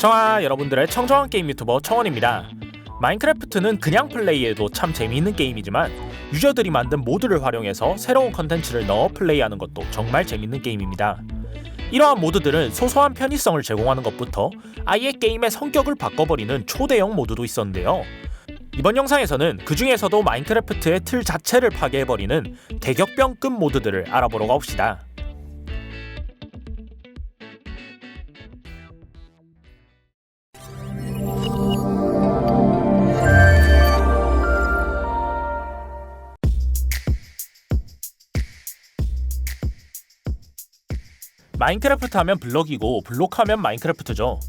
청아 여러분들의 청정한 게임 유튜버 청원입니다. 마인크래프트는 그냥 플레이해도 참 재미있는 게임이지만 유저들이 만든 모드를 활용해서 새로운 컨텐츠를 넣어 플레이하는 것도 정말 재밌는 게임입니다. 이러한 모드들은 소소한 편의성을 제공하는 것부터 아예 게임의 성격을 바꿔버리는 초대형 모드도 있었는데요. 이번 영상에서는 그 중에서도 마인크래프트의 틀 자체를 파괴해버리는 대격변급 모드들을 알아보러 가봅시다. 마인크래프트 하면 블럭이고 블록 하면 마인크래프트죠.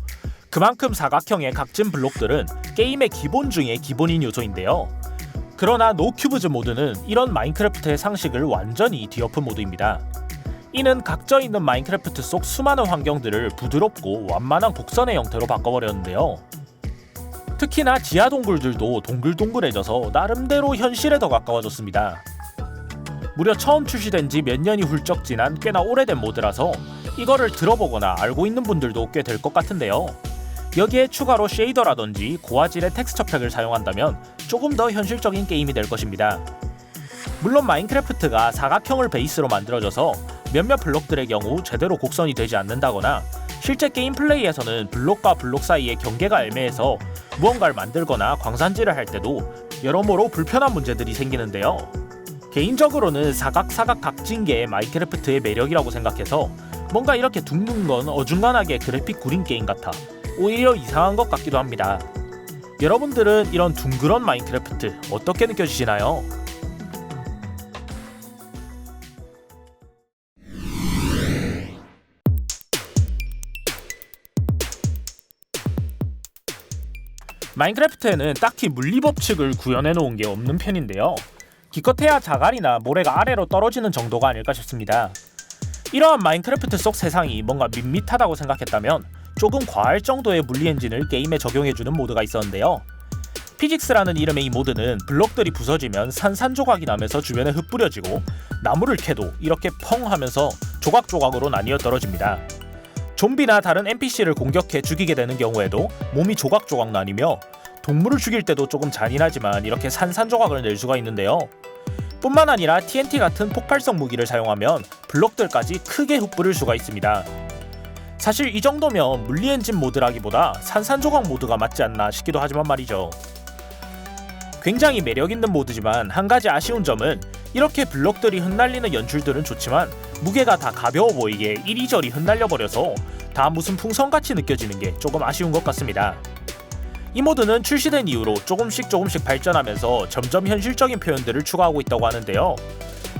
그만큼 사각형의 각진 블록들은 게임의 기본 중의 기본인 요소인데요. 그러나 노큐브즈 모드는 이런 마인크래프트의 상식을 완전히 뒤엎은 모드입니다. 이는 각져 있는 마인크래프트 속 수많은 환경들을 부드럽고 완만한 곡선의 형태로 바꿔버렸는데요. 특히나 지하 동굴들도 동글동글해져서 나름대로 현실에 더 가까워졌습니다. 무려 처음 출시된 지 몇 년이 훌쩍 지난 꽤나 오래된 모드라서 이거를 들어보거나 알고 있는 분들도 꽤 될 것 같은데요. 여기에 추가로 쉐이더라든지 고화질의 텍스처 팩을 사용한다면 조금 더 현실적인 게임이 될 것입니다. 물론 마인크래프트가 사각형을 베이스로 만들어져서 몇몇 블록들의 경우 제대로 곡선이 되지 않는다거나 실제 게임 플레이에서는 블록과 블록 사이의 경계가 애매해서 무언가를 만들거나 광산질을 할 때도 여러모로 불편한 문제들이 생기는데요. 개인적으로는 사각사각 각진계의 마인크래프트의 매력이라고 생각해서 뭔가 이렇게 둥근 건 어중간하게 그래픽 구린 게임 같아 오히려 이상한 것 같기도 합니다. 여러분들은 이런 둥그런 마인크래프트 어떻게 느껴지시나요? 마인크래프트에는 딱히 물리법칙을 구현해 놓은 게 없는 편인데요. 기껏해야 자갈이나 모래가 아래로 떨어지는 정도가 아닐까 싶습니다. 이러한 마인크래프트 속 세상이 뭔가 밋밋하다고 생각했다면 조금 과할 정도의 물리 엔진을 게임에 적용해주는 모드가 있었는데요. 피직스라는 이름의 이 모드는 블록들이 부서지면 산산조각이 나면서 주변에 흩뿌려지고 나무를 캐도 이렇게 펑 하면서 조각조각으로 나뉘어 떨어집니다. 좀비나 다른 NPC를 공격해 죽이게 되는 경우에도 몸이 조각조각 나뉘며 동물을 죽일 때도 조금 잔인하지만 이렇게 산산조각을 낼 수가 있는데요. 뿐만 아니라 TNT 같은 폭발성 무기를 사용하면 블록들까지 크게 흩뿌릴 수가 있습니다. 사실 이 정도면 물리엔진 모드라기보다 산산조각 모드가 맞지 않나 싶기도 하지만 말이죠. 굉장히 매력있는 모드지만 한 가지 아쉬운 점은 이렇게 블록들이 흩날리는 연출들은 좋지만 무게가 다 가벼워 보이게 이리저리 흩날려 버려서 다 무슨 풍선같이 느껴지는 게 조금 아쉬운 것 같습니다. 이 모드는 출시된 이후로 조금씩 조금씩 발전하면서 점점 현실적인 표현들을 추가하고 있다고 하는데요.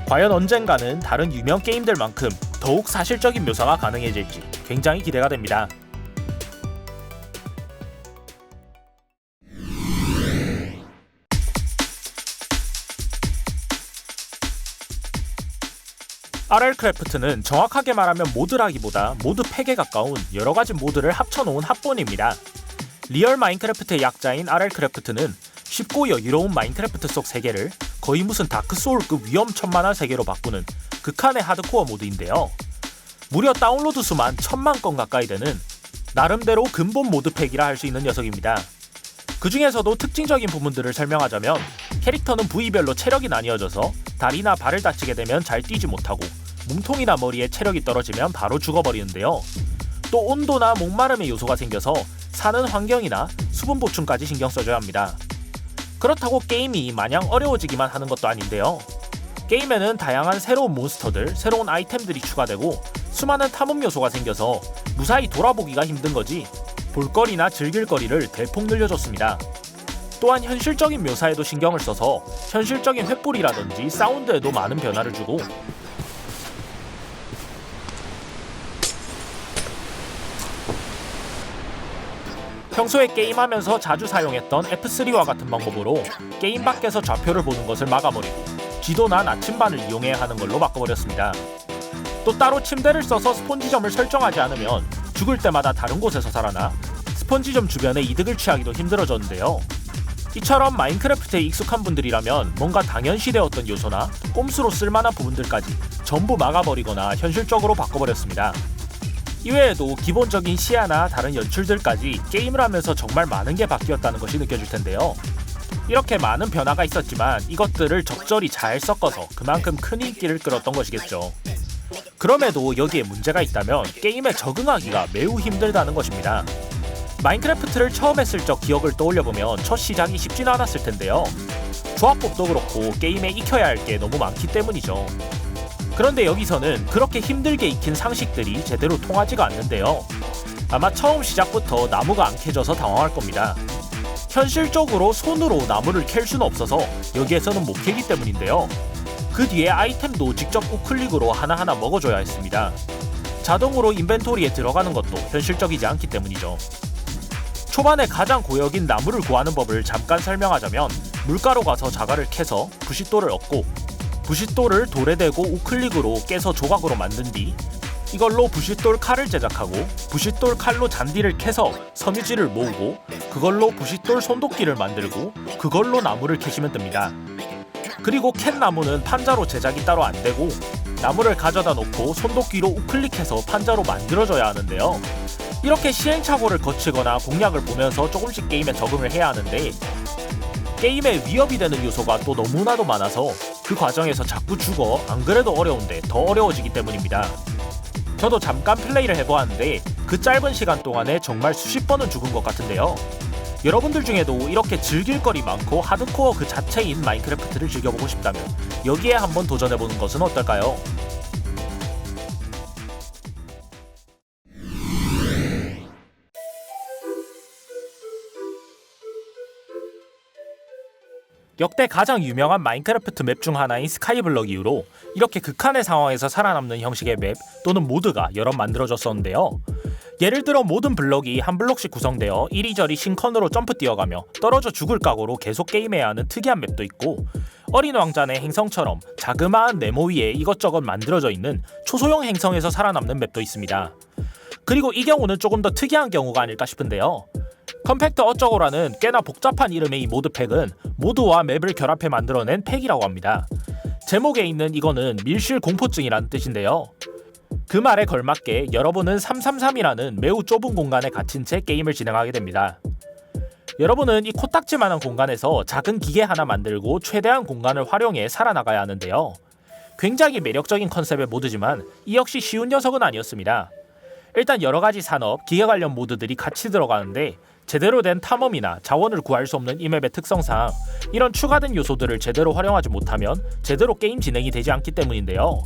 과연 언젠가는 다른 유명 게임들만큼 더욱 사실적인 묘사가 가능해질지 굉장히 기대가 됩니다. RL 크래프트는 정확하게 말하면 모드라기보다 모드 팩에 가까운 여러 가지 모드를 합쳐놓은 합본입니다. 리얼 마인크래프트의 약자인 RL 크래프트는 쉽고 여유로운 마인크래프트 속 세계를 거의 무슨 다크소울급 위험천만한 세계로 바꾸는 극한의 하드코어 모드인데요. 무려 다운로드 수만 천만 건 가까이 되는 나름대로 근본 모드팩이라 할 수 있는 녀석입니다. 그 중에서도 특징적인 부분들을 설명하자면 캐릭터는 부위별로 체력이 나뉘어져서 다리나 발을 다치게 되면 잘 뛰지 못하고 몸통이나 머리에 체력이 떨어지면 바로 죽어버리는데요. 또 온도나 목마름의 요소가 생겨서 사는 환경이나 수분 보충까지 신경 써줘야 합니다. 그렇다고 게임이 마냥 어려워지기만 하는 것도 아닌데요. 게임에는 다양한 새로운 몬스터들, 새로운 아이템들이 추가되고 수많은 탐험 요소가 생겨서 무사히 돌아보기가 힘든 거지 볼거리나 즐길거리를 대폭 늘려줬습니다. 또한 현실적인 묘사에도 신경을 써서 현실적인 횃불이라든지 사운드에도 많은 변화를 주고 평소에 게임하면서 자주 사용했던 F3와 같은 방법으로 게임 밖에서 좌표를 보는 것을 막아버리고 지도나 나침반을 이용해야 하는 걸로 바꿔버렸습니다. 또 따로 침대를 써서 스폰지점을 설정하지 않으면 죽을 때마다 다른 곳에서 살아나 스폰지점 주변에 이득을 취하기도 힘들어졌는데요. 이처럼 마인크래프트에 익숙한 분들이라면 뭔가 당연시되었던 요소나 꼼수로 쓸만한 부분들까지 전부 막아버리거나 현실적으로 바꿔버렸습니다. 이외에도 기본적인 시야나 다른 연출들까지 게임을 하면서 정말 많은 게 바뀌었다는 것이 느껴질 텐데요. 이렇게 많은 변화가 있었지만 이것들을 적절히 잘 섞어서 그만큼 큰 인기를 끌었던 것이겠죠. 그럼에도 여기에 문제가 있다면 게임에 적응하기가 매우 힘들다는 것입니다. 마인크래프트를 처음 했을 적 기억을 떠올려보면 첫 시작이 쉽지는 않았을 텐데요. 조합법도 그렇고 게임에 익혀야 할 게 너무 많기 때문이죠. 그런데 여기서는 그렇게 힘들게 익힌 상식들이 제대로 통하지가 않는데요. 아마 처음 시작부터 나무가 안 캐져서 당황할 겁니다. 현실적으로 손으로 나무를 캘 수는 없어서 여기에서는 못 캐기 때문인데요. 그 뒤에 아이템도 직접 우클릭으로 하나하나 먹어줘야 했습니다. 자동으로 인벤토리에 들어가는 것도 현실적이지 않기 때문이죠. 초반에 가장 고역인 나무를 구하는 법을 잠깐 설명하자면 물가로 가서 자갈을 캐서 부싯돌을 얻고 부싯돌을 돌에 대고 우클릭으로 깨서 조각으로 만든 뒤 이걸로 부싯돌 칼을 제작하고 부싯돌 칼로 잔디를 캐서 섬유질을 모으고 그걸로 부싯돌 손도끼를 만들고 그걸로 나무를 캐시면 됩니다. 그리고 캔 나무는 판자로 제작이 따로 안 되고 나무를 가져다 놓고 손도끼로 우클릭해서 판자로 만들어져야 하는데요. 이렇게 시행착오를 거치거나 공략을 보면서 조금씩 게임에 적응을 해야 하는데 게임에 위협이 되는 요소가 또 너무나도 많아서 그 과정에서 자꾸 죽어 안 그래도 어려운데 더 어려워지기 때문입니다. 저도 잠깐 플레이를 해보았는데 그 짧은 시간 동안에 정말 수십 번은 죽은 것 같은데요. 여러분들 중에도 이렇게 즐길 거리 많고 하드코어 그 자체인 마인크래프트를 즐겨보고 싶다면 여기에 한번 도전해보는 것은 어떨까요? 역대 가장 유명한 마인크래프트 맵 중 하나인 스카이블럭 이후로 이렇게 극한의 상황에서 살아남는 형식의 맵 또는 모드가 여러 만들어졌었는데요. 예를 들어 모든 블럭이 한 블럭씩 구성되어 이리저리 싱컨으로 점프 뛰어가며 떨어져 죽을 각오로 계속 게임해야 하는 특이한 맵도 있고 어린 왕자의 행성처럼 자그마한 네모 위에 이것저것 만들어져 있는 초소형 행성에서 살아남는 맵도 있습니다. 그리고 이 경우는 조금 더 특이한 경우가 아닐까 싶은데요. 컴팩트 어쩌고라는 꽤나 복잡한 이름의 이 모드팩은 모드와 맵을 결합해 만들어낸 팩이라고 합니다. 제목에 있는 이거는 밀실 공포증이라는 뜻인데요. 그 말에 걸맞게 여러분은 333이라는 매우 좁은 공간에 갇힌 채 게임을 진행하게 됩니다. 여러분은 이 코딱지만한 공간에서 작은 기계 하나 만들고 최대한 공간을 활용해 살아나가야 하는데요. 굉장히 매력적인 컨셉의 모드지만 이 역시 쉬운 녀석은 아니었습니다. 일단 여러 가지 산업, 기계 관련 모드들이 같이 들어가는데 제대로 된 탐험이나 자원을 구할 수 없는 이 맵의 특성상 이런 추가된 요소들을 제대로 활용하지 못하면 제대로 게임 진행이 되지 않기 때문인데요.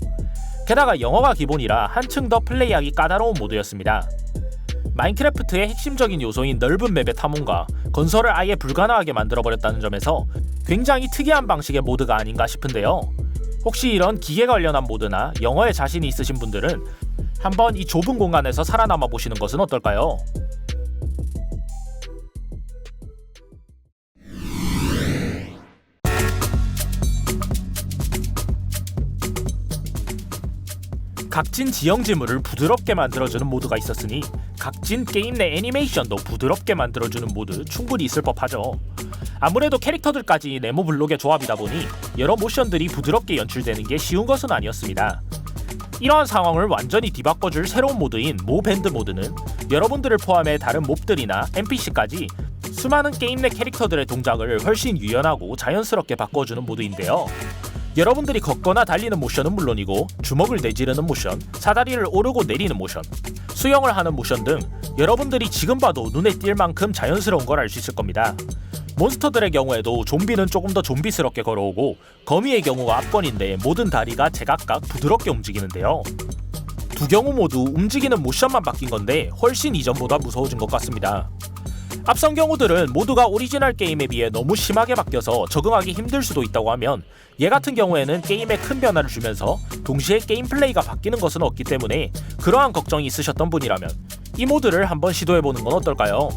게다가 영어가 기본이라 한층 더 플레이하기 까다로운 모드였습니다. 마인크래프트의 핵심적인 요소인 넓은 맵의 탐험과 건설을 아예 불가능하게 만들어버렸다는 점에서 굉장히 특이한 방식의 모드가 아닌가 싶은데요. 혹시 이런 기계 관련한 모드나 영어에 자신이 있으신 분들은 한번 이 좁은 공간에서 살아남아 보시는 것은 어떨까요? 각진 지형 지물을 부드럽게 만들어주는 모드가 있었으니 각진 게임 내 애니메이션도 부드럽게 만들어주는 모드 충분히 있을 법하죠. 아무래도 캐릭터들까지 네모 블록의 조합이다 보니 여러 모션들이 부드럽게 연출되는 게 쉬운 것은 아니었습니다. 이러한 상황을 완전히 뒤바꿔줄 새로운 모드인 모밴드 모드는 여러분들을 포함해 다른 몹들이나 NPC까지 수많은 게임 내 캐릭터들의 동작을 훨씬 유연하고 자연스럽게 바꿔주는 모드인데요. 여러분들이 걷거나 달리는 모션은 물론이고 주먹을 내지르는 모션, 사다리를 오르고 내리는 모션, 수영을 하는 모션 등 여러분들이 지금 봐도 눈에 띌 만큼 자연스러운 걸 알 수 있을 겁니다. 몬스터들의 경우에도 좀비는 조금 더 좀비스럽게 걸어오고 거미의 경우가 압권인데 모든 다리가 제각각 부드럽게 움직이는데요. 두 경우 모두 움직이는 모션만 바뀐 건데 훨씬 이전보다 무서워진 것 같습니다. 앞선 경우들은 모두가 오리지널 게임에 비해 너무 심하게 바뀌어서 적응하기 힘들 수도 있다고 하면 얘 같은 경우에는 게임에 큰 변화를 주면서 동시에 게임 플레이가 바뀌는 것은 없기 때문에 그러한 걱정이 있으셨던 분이라면 이 모드를 한번 시도해보는 건 어떨까요?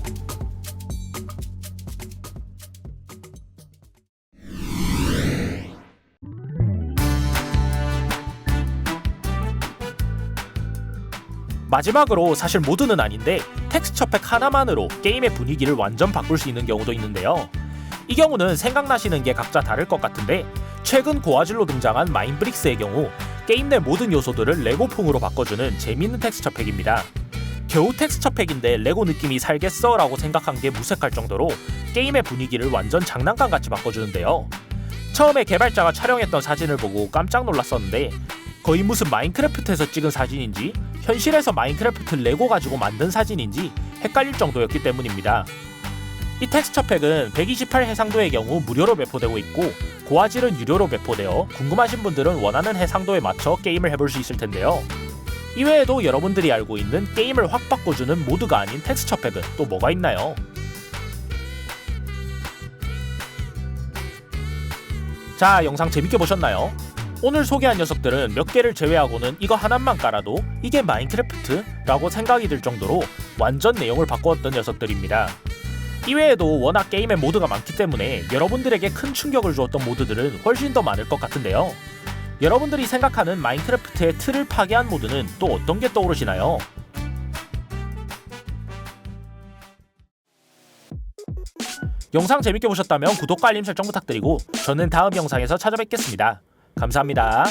마지막으로 사실 모드는 아닌데 텍스처팩 하나만으로 게임의 분위기를 완전 바꿀 수 있는 경우도 있는데요. 이 경우는 생각나시는 게 각자 다를 것 같은데 최근 고화질로 등장한 마인브릭스의 경우 게임 내 모든 요소들을 레고풍으로 바꿔주는 재밌는 텍스처팩입니다. 겨우 텍스처 팩인데 레고 느낌이 살겠어 라고 생각한 게 무색할 정도로 게임의 분위기를 완전 장난감 같이 바꿔주는데요. 처음에 개발자가 촬영했던 사진을 보고 깜짝 놀랐었는데 거의 무슨 마인크래프트에서 찍은 사진인지 현실에서 마인크래프트 레고 가지고 만든 사진인지 헷갈릴 정도였기 때문입니다. 이 텍스처 팩은 128 해상도의 경우 무료로 배포되고 있고 고화질은 유료로 배포되어 궁금하신 분들은 원하는 해상도에 맞춰 게임을 해볼 수 있을 텐데요. 이외에도 여러분들이 알고 있는 게임을 확 바꿔주는 모드가 아닌 텍스처 팩은 또 뭐가 있나요? 자, 영상 재밌게 보셨나요? 오늘 소개한 녀석들은 몇 개를 제외하고는 이거 하나만 깔아도 이게 마인크래프트? 라고 생각이 들 정도로 완전 내용을 바꾸었던 녀석들입니다. 이외에도 워낙 게임의 모드가 많기 때문에 여러분들에게 큰 충격을 주었던 모드들은 훨씬 더 많을 것 같은데요. 여러분들이 생각하는 마인크래프트의 틀을 파괴한 모드는 또 어떤 게 떠오르시나요? 영상 재밌게 보셨다면 구독과 알림 설정 부탁드리고 저는 다음 영상에서 찾아뵙겠습니다. 감사합니다.